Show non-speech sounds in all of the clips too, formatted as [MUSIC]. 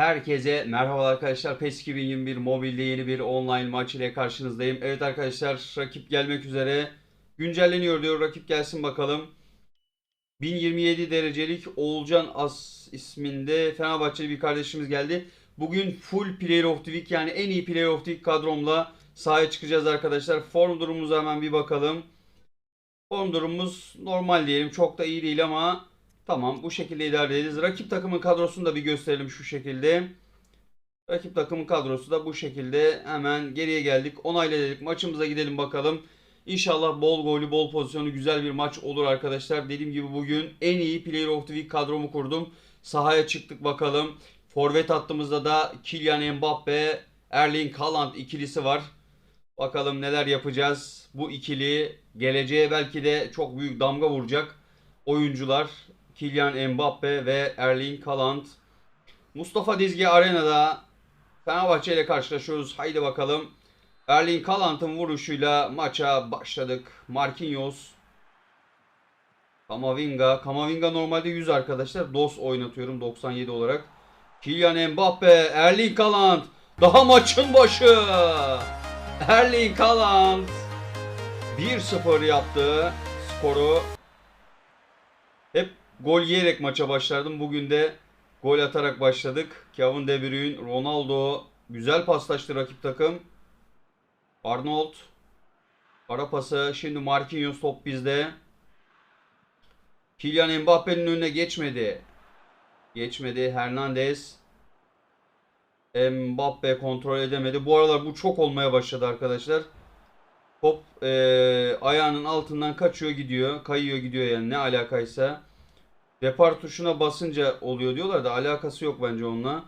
Herkese merhaba arkadaşlar. PES 2021 mobilde yeni bir online maç ile karşınızdayım. Evet arkadaşlar rakip gelmek üzere. Güncelleniyor diyor. Rakip gelsin bakalım. 1027 derecelik Oğulcan As isminde Fenerbahçeli bir kardeşimiz geldi. Bugün full player of the week yani en iyi player of the week kadromla sahaya çıkacağız arkadaşlar. Form durumumuza hemen bir bakalım. Form durumumuz normal diyelim. Çok da iyi değil ama tamam bu şekilde idare ederiz. Rakip takımın kadrosunu da bir gösterelim şu şekilde. Rakip takımın kadrosu da bu şekilde. Hemen geriye geldik. Onayla dedik. Maçımıza gidelim bakalım. İnşallah bol gollü, bol pozisyonlu güzel bir maç olur arkadaşlar. Dediğim gibi bugün en iyi Player of the Week kadromu kurdum. Sahaya çıktık bakalım. Forvet hattımızda da Kylian Mbappe, Erling Haaland ikilisi var. Bakalım neler yapacağız. Bu ikili geleceğe belki de çok büyük damga vuracak oyuncular. Kylian Mbappe ve Erling Haaland. Mustafa Dizgi Arena'da Fenerbahçe ile karşılaşıyoruz. Haydi bakalım. Erling Haaland'ın vuruşuyla maça başladık. Marquinhos. Kamavinga. Kamavinga normalde 100 arkadaşlar. DOS oynatıyorum 97 olarak. Kylian Mbappe. Erling Haaland. Daha maçın başı. Erling Haaland. 1-0 yaptı skoru. Hep gol yiyerek maça başlardım. Bugün de gol atarak başladık. Kevin De Bruyne, Ronaldo güzel paslaştı rakip takım. Arnold ara pası. Şimdi Marquinhos top bizde. Kylian Mbappe'nin önüne geçmedi. Geçmedi. Hernandez. Mbappe kontrol edemedi. Bu aralar bu çok olmaya başladı arkadaşlar. Top eee, ayağının altından kaçıyor gidiyor. Kayıyor gidiyor yani ne alakaysa. Depar tuşuna basınca oluyor diyorlar da alakası yok bence onunla.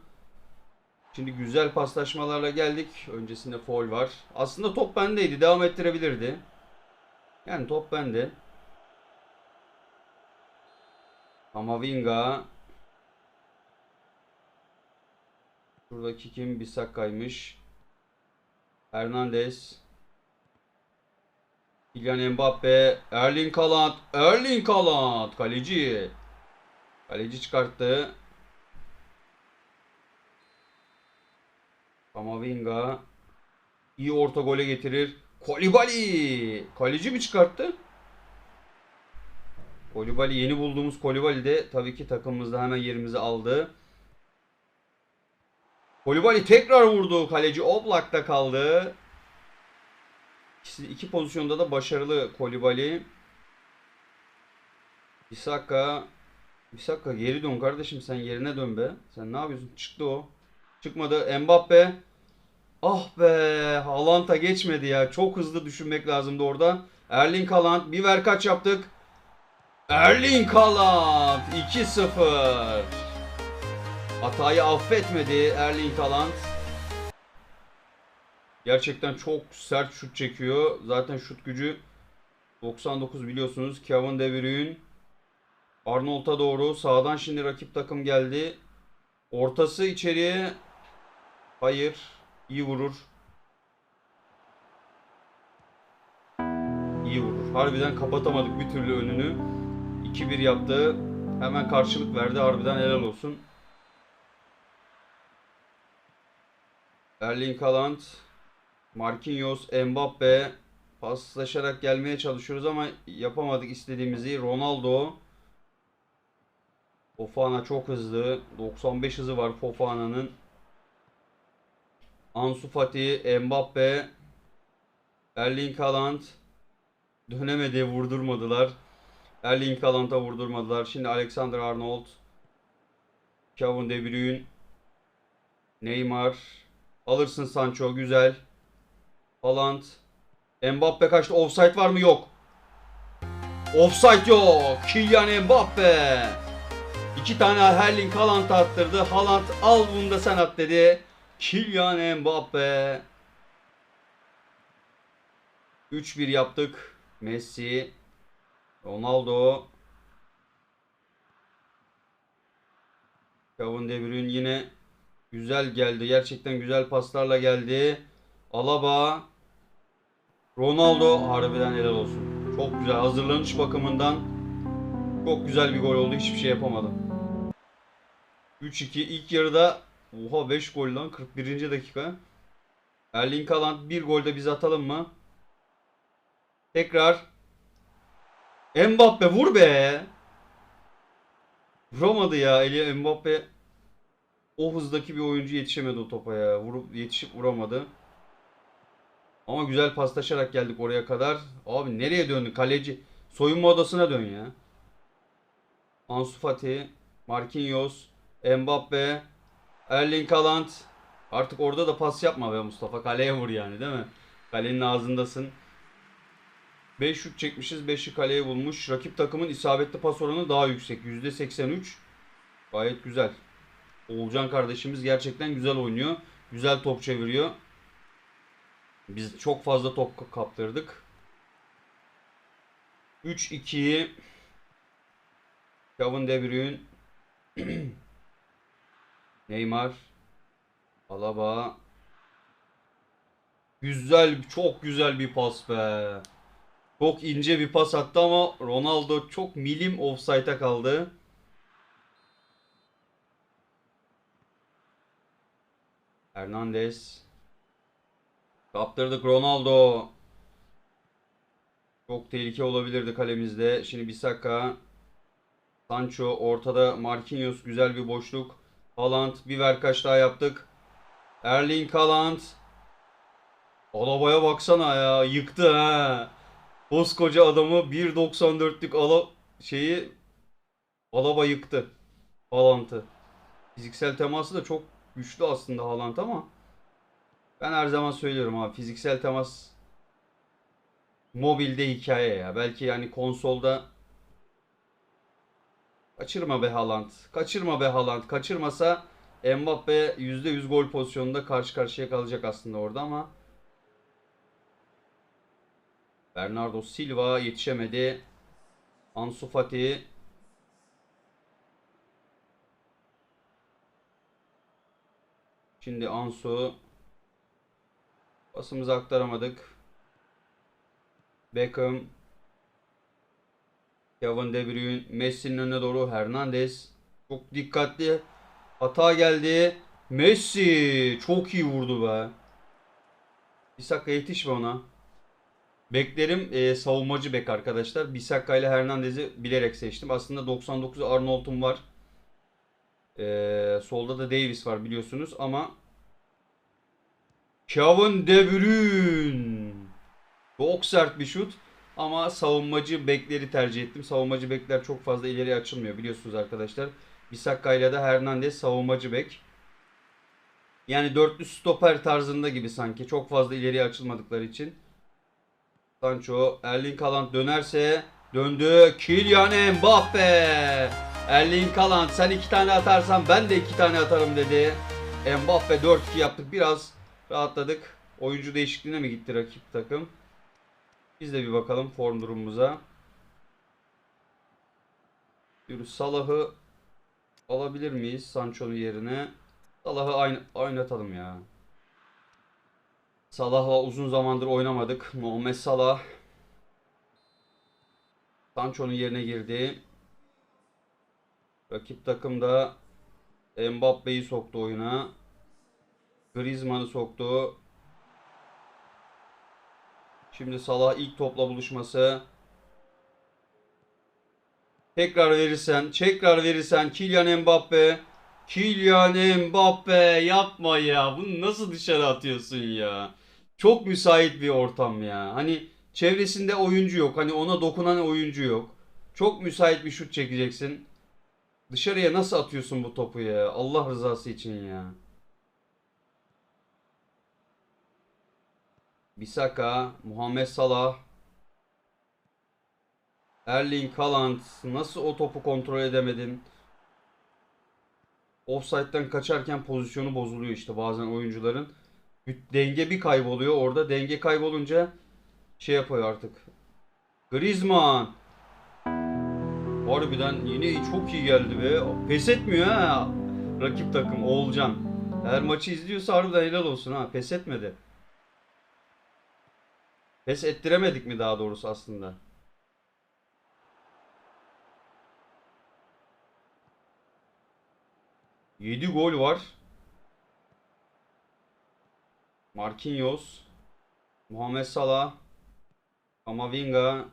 Şimdi güzel paslaşmalarla geldik. Öncesinde foul var. Aslında top bendeydi. Devam ettirebilirdi. Yani top bende. Kamavinga. Şuradaki kim? Bisaka'ymış. Hernandez. Kylian Mbappe. Erling Haaland. Erling Haaland. Kaleci. Kaleci çıkarttı. Kamavinga. iyi orta gole getirir. Kolibali. Kaleci mi çıkarttı? Kolibali yeni bulduğumuz Kolibali de tabii ki takımımızda hemen yerimizi aldı. Kolibali tekrar vurdu. Kaleci Oblak'ta kaldı. İkisi, iki pozisyonda da başarılı Kolibali. Bisaka. Bisaka geri dön kardeşim sen yerine dön be. Sen ne yapıyorsun? Çıktı o. Çıkmadı. Mbappe. Ah be. Haaland'a geçmedi ya. Çok hızlı düşünmek lazımdı orada. Erling Haaland. Bir ver kaç yaptık. Erling Haaland. 2-0. Hatayı affetmedi Erling Haaland. Gerçekten çok sert şut çekiyor. Zaten şut gücü 99 biliyorsunuz. Kevin De Bruyne. Arnold'a doğru. Sağdan şimdi rakip takım geldi. Ortası içeriye. Hayır. İyi vurur. İyi vurur. Harbiden kapatamadık bir türlü önünü. 2-1 yaptı. Hemen karşılık verdi. Harbiden helal olsun. Erling Haaland. Marquinhos, Mbappe paslaşarak gelmeye çalışıyoruz ama yapamadık istediğimizi. Ronaldo Fofana çok hızlı. 95 hızı var Fofana'nın. Ansu Fati, Mbappe, Erling Haaland dönemedi, vurdurmadılar. Erling Haaland'a vurdurmadılar. Şimdi Alexander Arnold, Kevin De Bruyne, Neymar, alırsın Sancho güzel. Haaland, Mbappe kaçtı. Offside var mı? Yok. Offside yok. Kylian Mbappe. İki tane Erling Haaland attırdı. Haaland al bunu da sen at dedi. Kylian Mbappe. 3-1 yaptık. Messi. Ronaldo. Kevin De Bruyne yine güzel geldi. Gerçekten güzel paslarla geldi. Alaba. Ronaldo harbiden helal olsun. Çok güzel hazırlanış bakımından çok güzel bir gol oldu. Hiçbir şey yapamadım. 3-2 ilk yarıda Oha 5 gol lan 41. dakika. Erling Haaland bir golde biz atalım mı? Tekrar. Mbappe vur be. Vuramadı ya. Eli Mbappe o hızdaki bir oyuncu yetişemedi o topa ya. Vurup yetişip vuramadı. Ama güzel paslaşarak geldik oraya kadar. Abi nereye döndü? Kaleci soyunma odasına dön ya. Ansu Fati, Marquinhos, Mbappe, Erling Haaland. Artık orada da pas yapma be Mustafa. Kaleye vur yani değil mi? Kalenin ağzındasın. 5 şut çekmişiz. 5'i kaleye bulmuş. Rakip takımın isabetli pas oranı daha yüksek. %83. Gayet güzel. Oğulcan kardeşimiz gerçekten güzel oynuyor. Güzel top çeviriyor. Biz çok fazla top kaptırdık. 3-2 Kevin De Bruyne [CLEARS THROAT] Neymar Alaba Güzel, çok güzel bir pas be. Çok ince bir pas attı ama Ronaldo çok milim offside'a kaldı. Hernandez. Kaptırdık Ronaldo. Çok tehlike olabilirdi kalemizde. Şimdi Bisaka. Sancho ortada Marquinhos güzel bir boşluk. Haaland bir verkaç daha yaptık. Erling Haaland. Alaba'ya baksana ya yıktı ha. Koskoca adamı 1.94'lük ala şeyi Alaba yıktı. Haaland'ı. Fiziksel teması da çok güçlü aslında Haaland ama ben her zaman söylüyorum abi fiziksel temas mobilde hikaye ya. Belki yani konsolda kaçırma be Haaland. Kaçırma be Haaland. Kaçırmasa Mbappe %100 gol pozisyonunda karşı karşıya kalacak aslında orada ama Bernardo Silva yetişemedi. Ansu Fati Şimdi Ansu Pasımızı aktaramadık. Beckham Kevin De Bruyne Messi'nin önüne doğru Hernandez çok dikkatli hata geldi. Messi çok iyi vurdu be. Bisaka yetişme ona. Beklerim e, savunmacı bek arkadaşlar. Bisaka ile Hernandez'i bilerek seçtim. Aslında 99 Arnold'um var. E, solda da Davis var biliyorsunuz ama Kevin De Bruyne. Çok sert bir şut ama savunmacı bekleri tercih ettim. Savunmacı bekler çok fazla ileri açılmıyor biliyorsunuz arkadaşlar. Bisakka ile de Hernandez savunmacı bek. Yani dörtlü stoper tarzında gibi sanki. Çok fazla ileriye açılmadıkları için. Sancho, Erling Haaland dönerse döndü. Kylian Mbappe. Erling Haaland sen iki tane atarsan ben de iki tane atarım dedi. Mbappe 4-2 yaptık. Biraz rahatladık. Oyuncu değişikliğine mi gitti rakip takım? Biz de bir bakalım form durumumuza. Yürü Salah'ı alabilir miyiz Sancho'nun yerine? Salah'ı aynı, oynatalım ya. Salah'la uzun zamandır oynamadık. Muhammed Salah Sancho'nun yerine girdi. Rakip takımda Mbappe'yi soktu oyuna. Griezmann'ı soktu. Şimdi Salah ilk topla buluşması. Tekrar verirsen, tekrar verirsen Kylian Mbappe. Kylian Mbappe yapma ya. Bunu nasıl dışarı atıyorsun ya? Çok müsait bir ortam ya. Hani çevresinde oyuncu yok. Hani ona dokunan oyuncu yok. Çok müsait bir şut çekeceksin. Dışarıya nasıl atıyorsun bu topu ya? Allah rızası için ya. Bisaka, Muhammed Salah, Erling Haaland nasıl o topu kontrol edemedin? Offside'den kaçarken pozisyonu bozuluyor işte bazen oyuncuların. Denge bir kayboluyor orada. Denge kaybolunca şey yapıyor artık. Griezmann. Harbiden yine çok iyi geldi be. Pes etmiyor ha. Rakip takım Oğulcan. Her maçı izliyorsa harbiden helal olsun ha. Pes etmedi. Pes ettiremedik mi daha doğrusu aslında? Yedi gol var. Marquinhos, Muhammed Salah, Kamavinga,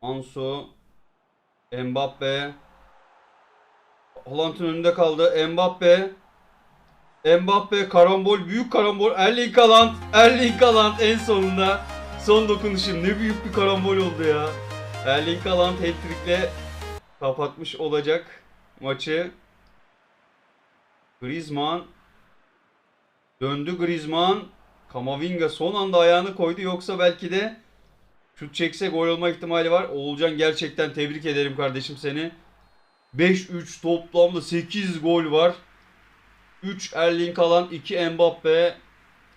Ansu, Mbappe, Haaland'ın önünde kaldı. Mbappe, Mbappe karambol, büyük karambol. Erling Haaland, Erling Haaland en sonunda. Son dokunuşum ne büyük bir karambol oldu ya. Erling Haaland hat-trick'le kapatmış olacak maçı. Griezmann döndü Griezmann. Kamavinga son anda ayağını koydu yoksa belki de şut çekse gol olma ihtimali var. Oğulcan gerçekten tebrik ederim kardeşim seni. 5-3 toplamda 8 gol var. 3 Erling Haaland, 2 Mbappe.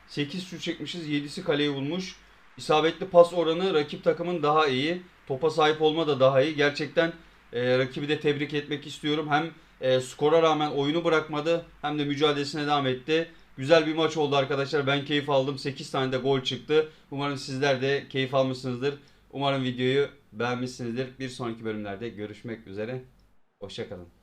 8 şut çekmişiz, 7'si kaleyi bulmuş. İsabetli pas oranı rakip takımın daha iyi. Topa sahip olma da daha iyi. Gerçekten e, rakibi de tebrik etmek istiyorum. Hem e, skora rağmen oyunu bırakmadı hem de mücadelesine devam etti. Güzel bir maç oldu arkadaşlar. Ben keyif aldım. 8 tane de gol çıktı. Umarım sizler de keyif almışsınızdır. Umarım videoyu beğenmişsinizdir. Bir sonraki bölümlerde görüşmek üzere. Hoşçakalın.